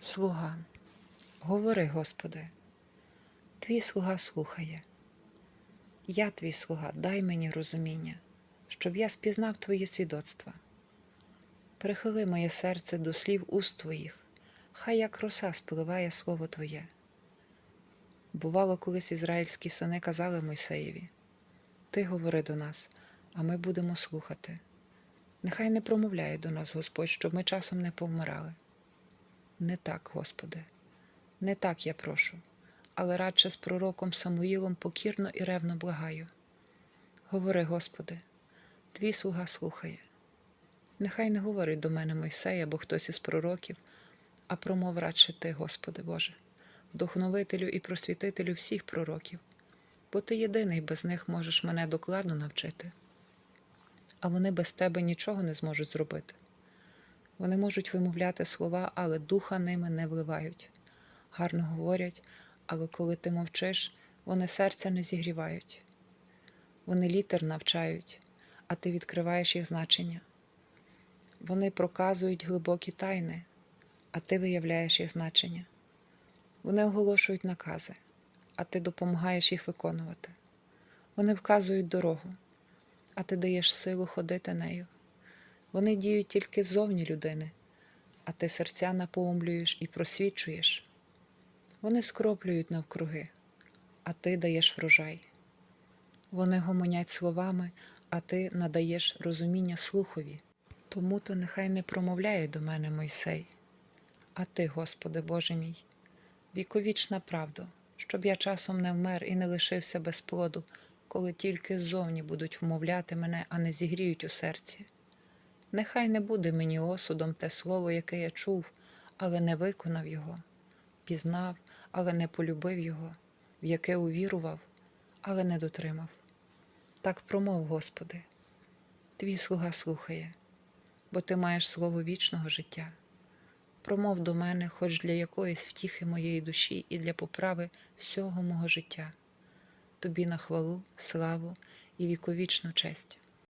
Слуга, говори, Господи, твій слуга слухає. Я твій слуга, дай мені розуміння, щоб я спізнав Твої свідоцтва. Прихили моє серце до слів уст Твоїх, хай як роса спливає слово Твоє. Бувало, колись ізраїльські сини казали Мойсеєві: Ти говори до нас, а ми будемо слухати. Нехай не промовляє до нас Господь, щоб ми часом не повмирали. Не так, Господи, не так я прошу, але радше з пророком Самуїлом покірно і ревно благаю. Говори, Господи, твій слуга слухає. Нехай не говорить до мене Мойсей або хтось із пророків, а промов радше ти, Господи Боже, вдохновителю і просвітителю всіх пророків, бо ти єдиний без них можеш мене докладно навчити, а вони без тебе нічого не зможуть зробити. Вони можуть вимовляти слова, але духа ними не вливають. Гарно говорять, але коли ти мовчиш, вони серця не зігрівають. Вони літер навчають, а ти відкриваєш їх значення. Вони проказують глибокі тайни, а ти виявляєш їх значення. Вони оголошують накази, а ти допомагаєш їх виконувати. Вони вказують дорогу, а ти даєш силу ходити нею. Вони діють тільки ззовні людини, а ти серця наповнюєш і просвічуєш. Вони скроплюють навкруги, а ти даєш врожай. Вони гомонять словами, а ти надаєш розуміння слухові. Тому то нехай не промовляє до мене Мойсей, а ти, Господи Боже мій, віковічна правда, щоб я часом не вмер і не лишився без плоду, коли тільки ззовні будуть вмовляти мене, а не зігріють у серці. Нехай не буде мені осудом те слово, яке я чув, але не виконав його, пізнав, але не полюбив його, в яке увірував, але не дотримав. Так промов, Господи, твій слуга слухає, бо ти маєш слово вічного життя. Промов до мене, хоч для якоїсь втіхи моєї душі і для поправи всього мого життя, тобі на хвалу, славу і віковічну честь.